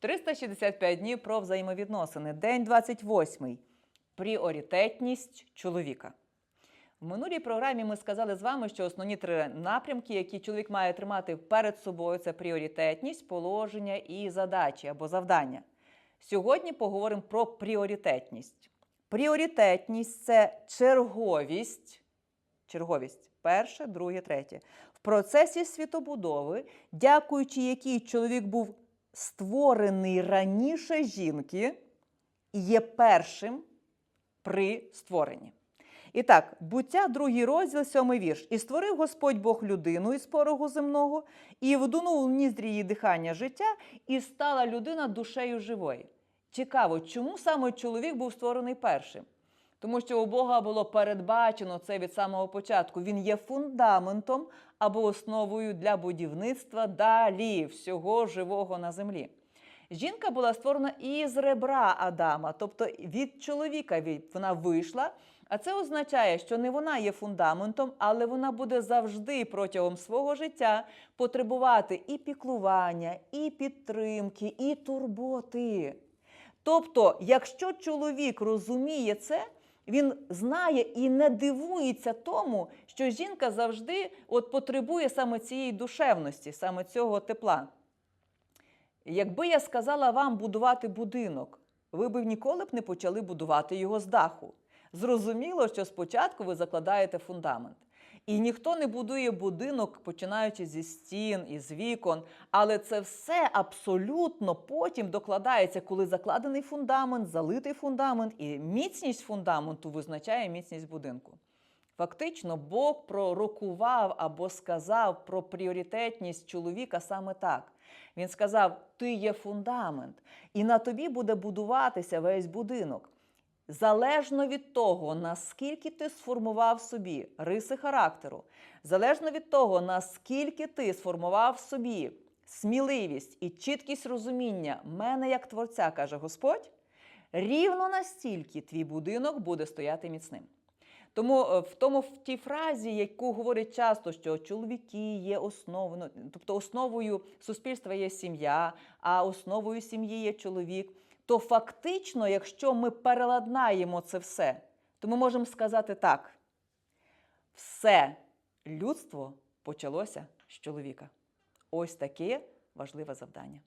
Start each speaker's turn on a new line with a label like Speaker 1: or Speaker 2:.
Speaker 1: 365 днів про взаємовідносини. День 28. Пріоритетність чоловіка. В минулій програмі ми сказали з вами, що основні три напрямки, які чоловік має тримати перед собою, це пріоритетність, положення і задачі або завдання. Сьогодні поговоримо про пріоритетність. Пріоритетність це черговість, черговість перше, друге, третє. В процесі світобудови, дякуючи якій чоловік був створений раніше жінки, є першим при створенні. І так, буття, другий розділ, сьомий вірш. І створив Господь Бог людину із порогу земного, і вдунув у ніздрі її дихання життя, і стала людина душею живою. Цікаво, чому саме чоловік був створений першим? Тому що у Бога було передбачено це від самого початку. Він є фундаментом або основою для будівництва далі всього живого на землі. Жінка була створена із ребра Адама, тобто від чоловіка вона вийшла. А це означає, що не вона є фундаментом, але вона буде завжди протягом свого життя потребувати і піклування, і підтримки, і турботи. Тобто, якщо чоловік розуміє це, він знає і не дивується тому, що жінка завжди от потребує саме цієї душевності, саме цього тепла. Якби я сказала вам будувати будинок, ви б ніколи б не почали будувати його з даху. Зрозуміло, що спочатку ви закладаєте фундамент. І ніхто не будує будинок, починаючи зі стін і з вікон, але це все абсолютно потім докладається, коли закладений фундамент, залитий фундамент, і міцність фундаменту визначає міцність будинку. Фактично, Бог пророкував або сказав про пріоритетність чоловіка саме так. Він сказав: Ти є фундамент, і на тобі буде будуватися весь будинок. Залежно від того, наскільки ти сформував собі риси характеру, залежно від того, наскільки ти сформував собі сміливість і чіткість розуміння мене як творця, каже Господь, рівно настільки твій будинок буде стояти міцним. Тому е, в тому в тій фразі, яку говорять часто, що чоловіки є основою, ну, тобто основою суспільства є сім'я, а основою сім'ї є чоловік, то фактично, якщо ми переладнаємо це все, то ми можемо сказати так: все людство почалося з чоловіка. Ось таке важливе завдання.